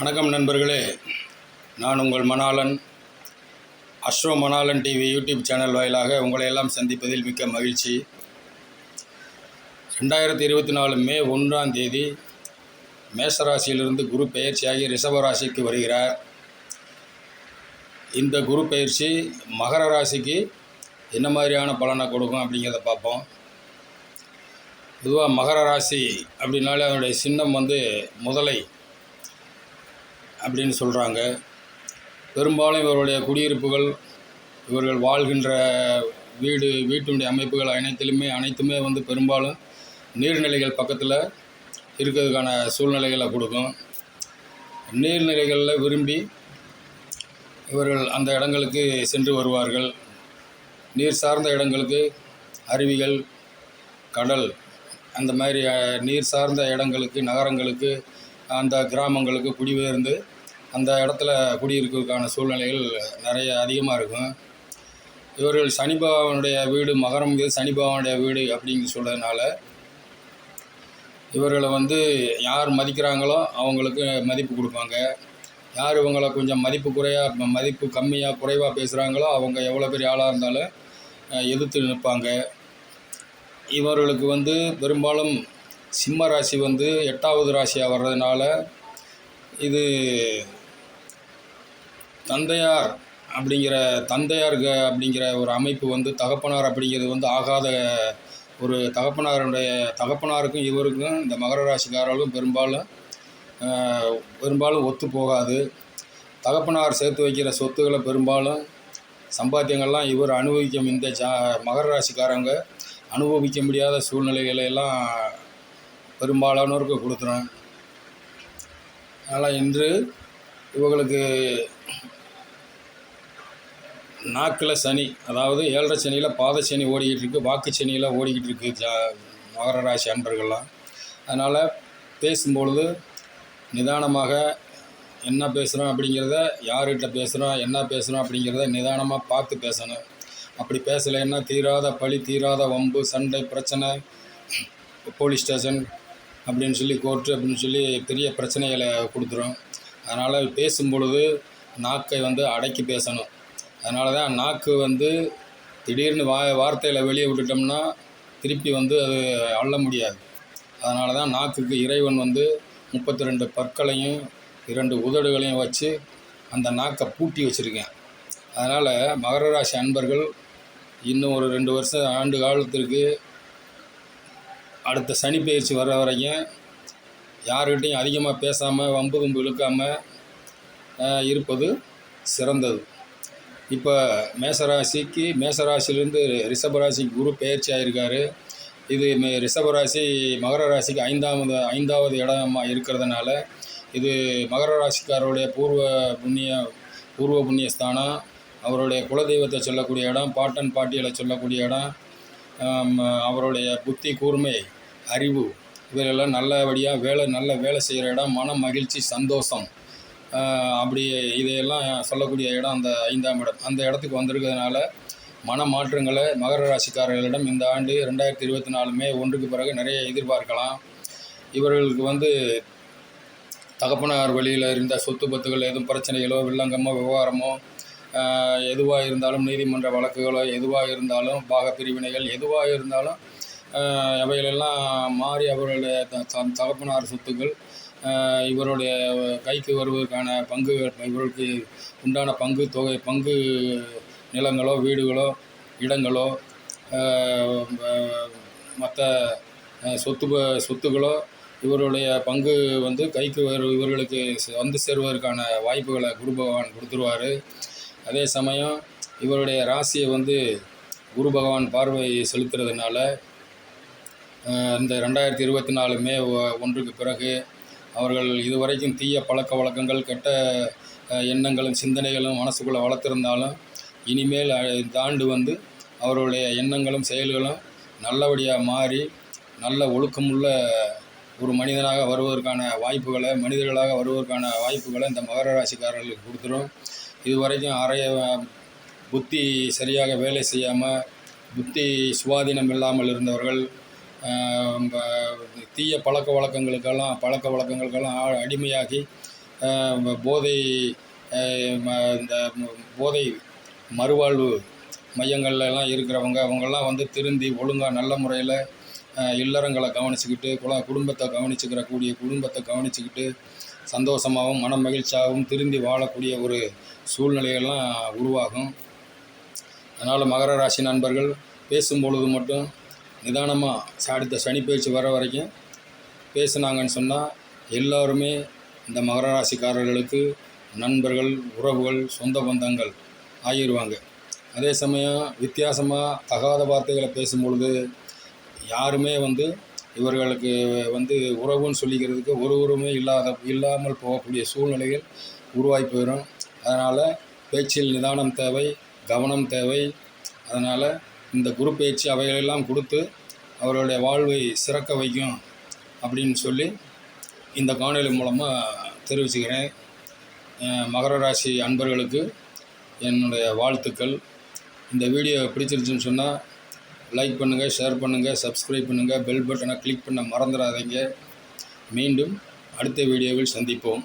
வணக்கம் நண்பர்களே. நான் உங்கள் Manalan astro Manalan TV YouTube channel வாயிலாக உங்களை எல்லாம் சந்திப்பதில் மிக்க மகிழ்ச்சி. ரெண்டாயிரத்தி இருபத்தி நாலு மே ஒன்றாம் தேதி மேஷராசியிலிருந்து குரு பெயர்ச்சியாகி ரிஷபராசிக்கு வருகிறார். இந்த குரு பயிற்சி மகர ராசிக்கு என்ன மாதிரியான பலனை கொடுக்கும் அப்படிங்கிறத பார்ப்போம். பொதுவாக மகர ராசி அப்படின்னாலே அதனுடைய சின்னம் வந்து முதலை அப்படின்னு சொல்கிறாங்க பெரும்பாலும் இவருடைய குடியிருப்புகள் இவர்கள் வாழ்கின்ற வீடு வீட்டினுடைய அமைப்புகள் அனைத்திலுமே அனைத்துமே வந்து பெரும்பாலும் நீர்நிலைகள் பக்கத்தில் இருக்கிறதுக்கான சூழ்நிலைகளை கொடுக்கும். நீர்நிலைகளில் விரும்பி இவர்கள் அந்த இடங்களுக்கு சென்று வருவார்கள். நீர் சார்ந்த இடங்களுக்கு அருவிகள் கடல் அந்த மாதிரி நீர் சார்ந்த இடங்களுக்கு நகரங்களுக்கு அந்த கிராமங்களுக்கு குடிபெயர்ந்து அந்த இடத்துல குடியிருக்கிறதுக்கான சூழ்நிலைகள் நிறைய அதிகமாக இருக்கும். இவர்கள் சனிபாவனுடைய வீடு மகரம் சனிபாவனுடைய வீடு அப்படின்னு சொல்கிறதுனால இவர்களை வந்து யார் மதிக்கிறாங்களோ அவங்களுக்கு மதிப்பு கொடுப்பாங்க. யார் இவங்களை கொஞ்சம் மதிப்பு குறையாக மதிப்பு கம்மியாக குறைவாக பேசுகிறாங்களோ அவங்க எவ்வளோ பெரிய ஆளாக இருந்தாலும் எதிர்த்து நிற்பாங்க. இவர்களுக்கு வந்து பெரும்பாலும் சிம்ம ராசி வந்து எட்டாவது ராசியாக வர்றதுனால இது தந்தையார் அப்படிங்கிற தந்தையார் அப்படிங்கிற ஒரு அமைப்பு வந்து தகப்பனார் அப்படிங்கிறது வந்து ஆகாத ஒரு தகப்பனாருடைய தகப்பனாருக்கும் இவருக்கும் இந்த மகர ராசிக்காரர்களும் பெரும்பாலும் பெரும்பாலும் ஒத்து போகாது. தகப்பனார் சேர்த்து வைக்கிற சொத்துக்களை பெரும்பாலும் சம்பாத்தியங்கள்லாம் இவர் அனுபவிக்கும் இந்த ஜா மகர ராசிக்காரங்க அனுபவிக்க முடியாத சூழ்நிலைகளை எல்லாம் பெரும்பாலானோருக்கு கொடுத்துரும் அதனால் இன்று இவங்களுக்கு நாக்கில் சனி அதாவது ஏழரை சனியில் பாத சனி ஓடிக்கிட்டு இருக்கு வாக்கு சனியில் ஓடிக்கிட்டு இருக்குது ஜா மகர ராசி அன்பர்கள்லாம். அதனால் பேசும்பொழுது நிதானமாக என்ன பேசுகிறோம் அப்படிங்கிறத யார்கிட்ட பேசுகிறோம் என்ன பேசுகிறோம் அப்படிங்கிறத நிதானமாக பார்த்து பேசணும். அப்படி பேசலைன்னா தீராத பழி தீராத வம்பு சண்டை பிரச்சனை போலீஸ் ஸ்டேஷன் அப்படின்னு சொல்லி கோர்ட்டு அப்படின்னு சொல்லி பெரிய பிரச்சனைகளை கொடுத்துரும். அதனால் பேசும் பொழுது நாக்கை வந்து அடக்கி பேசணும். அதனால தான் நாக்கு வந்து திடீர்னு வா வார்த்தையில் வெளியே விட்டுட்டோம்னா திருப்பி வந்து அது அள்ள முடியாது. அதனால தான் நாக்குக்கு இறைவன் வந்து முப்பத்தி ரெண்டு பற்களையும் இரண்டு உதடுகளையும் வச்சு அந்த நாக்கை பூட்டி வச்சுருக்கேன். அதனால் மகர ராசி அன்பர்கள் இன்னும் ஒரு ரெண்டு வருஷம் ஆண்டு காலத்திற்கு அடுத்த சனி பயிற்சி வர்ற வரைக்கும் யாருக்கிட்டையும் அதிகமாக பேசாமல் வம்பு கும்பு இழுக்காமல் இருப்பது சிறந்தது. இப்போ மேசராசிக்கு மேசராசிலேருந்து ரிஷபராசிக்கு குரு பெயர்ச்சி ஆயிருக்காரு. இது மே- ரிஷபராசி மகர ராசிக்கு ஐந்தாவது ஐந்தாவது இடமா இருக்கிறதுனால இது மகர ராசிக்காரருடைய பூர்வ புண்ணிய பூர்வ புண்ணிய ஸ்தானம். அவருடைய குலதெய்வத்தை சொல்லக்கூடிய இடம் பாட்டன் பாட்டியலை சொல்லக்கூடிய இடம். அவருடைய புத்தி கூர்மை அறிவு. இவையெல்லாம் நல்லபடியாக வேலை நல்ல வேலை செய்கிற இடம் மன மகிழ்ச்சி சந்தோஷம். அப்படி இதையெல்லாம் சொல்லக்கூடிய இடம் அந்த ஐந்தாம் இடம். அந்த இடத்துக்கு வந்திருக்கிறதுனால மன மாற்றங்களை மகர ராசிக்காரர்களிடம் இந்த ஆண்டு ரெண்டாயிரத்தி இருபத்தி நாலு மே ஒன்றுக்கு பிறகு நிறைய எதிர்பார்க்கலாம். இவர்களுக்கு வந்து தகப்பனார் வழியில் இருந்த சொத்து பத்துகள் எதுவும் பிரச்சனைகளோ வில்லங்கமோ விவகாரமோ எதுவாக இருந்தாலும் நீதிமன்ற வழக்குகளோ எதுவாக இருந்தாலும் பாக பிரிவினைகள் எதுவாக இருந்தாலும் அவைகளெல்லாம் மாறி அவர்களுடைய த- தகப்பனார் சொத்துக்கள் இவருடைய கைக்கு வருவதற்கான பங்கு இவருக்கு உண்டான பங்கு தொகை பங்கு நிலங்களோ வீடுகளோ இடங்களோ மற்ற சொத்து சொத்துகளோ சொத்துக்களோ இவருடைய பங்கு வந்து கைக்கு வரு இவர்களுக்கு வந்து சேருவதற்கான வாய்ப்புகளை குரு பகவான் கொடுத்துருவார். அதே சமயம் இவருடைய ராசியை வந்து குரு பகவான் பார்வை செலுத்துறதுனால இந்த ரெண்டாயிரத்தி இருபத்தி நாலு மே ஒன்றுக்கு பிறகு அவர்கள் இதுவரைக்கும் தீய பழக்க வழக்கங்கள் கெட்ட எண்ணங்களும் சிந்தனைகளும் மனசுக்குள்ளே வளர்த்துருந்தாலும் இனிமேல் தாண்டு வந்து அவருடைய எண்ணங்களும் செயல்களும் நல்லபடியாக மாறி நல்ல ஒழுக்கமுள்ள ஒரு மனிதனாக வருவதற்கான வாய்ப்புகளை மனிதர்களாக வருவதற்கான வாய்ப்புகளை இந்த மகர ராசிக்காரர்களுக்கு கொடுத்துரும். இதுவரைக்கும் அறைய புத்தி சரியாக வேலை செய்யாமல் புத்தி சுவாதீனம் இல்லாமல் இருந்தவர்கள் தீய பழக்க வழக்கங்களுக்கெல்லாம் பழக்க வழக்கங்களுக்கெல்லாம் அடிமையாகி போதை இந்த போதை மறுவாழ்வு மையங்கள்லாம் இருக்கிறவங்க அவங்கெல்லாம் வந்து திருந்தி ஒழுங்காக நல்ல முறையில் இல்லறங்களை கவனிச்சுக்கிட்டு குல குடும்பத்தை கவனிச்சுக்கிற கூடிய குடும்பத்தை கவனிச்சுக்கிட்டு சந்தோஷமாகவும் மன மகிழ்ச்சியாகவும் திருந்தி வாழக்கூடிய ஒரு சூழ்நிலையெல்லாம் உருவாகும். அதனால் மகர ராசி நண்பர்கள் பேசும்பொழுது மட்டும் நிதானமாக அடுத்த சனி பயிற்சி வர வரைக்கும் பேசுனாங்கன்னு சொன்னால் எல்லோருமே இந்த மகர ராசிக்காரர்களுக்கு நண்பர்கள் உறவுகள் சொந்த பந்தங்கள் ஆகிடுவாங்க அதே சமயம் வித்தியாசமாக தகாத வார்த்தைகளை பேசும்பொழுது யாருமே வந்து இவர்களுக்கு வந்து உறவுன்னு சொல்லிக்கிறதுக்கு ஒருவருமே இல்லாத இல்லாமல் போகக்கூடிய சூழ்நிலைகள் உருவாகி போயிடும் அதனால் பேச்சில் நிதானம் தேவை கவனம் தேவை. அதனால் இந்த குரு பயிற்சி அவைகளெல்லாம் கொடுத்து அவர்களுடைய வாழ்வை சிறக்க வைக்கும் அப்படின்னு சொல்லி இந்த காணொலி மூலமாக தெரிவிச்சுக்கிறேன். மகரராசி மகர ராசி அன்பர்களுக்கு என்னுடைய வாழ்த்துக்கள். இந்த வீடியோ பிடிச்சிருச்சுன்னு சொன்னால் லைக் பண்ணுங்கள் ஷேர் பண்ணுங்கள் சப்ஸ்கிரைப் பண்ணுங்கள் பெல் பட்டனை கிளிக் பண்ண மறந்துடாதீங்க. மீண்டும் அடுத்த வீடியோவில் சந்திப்போம்.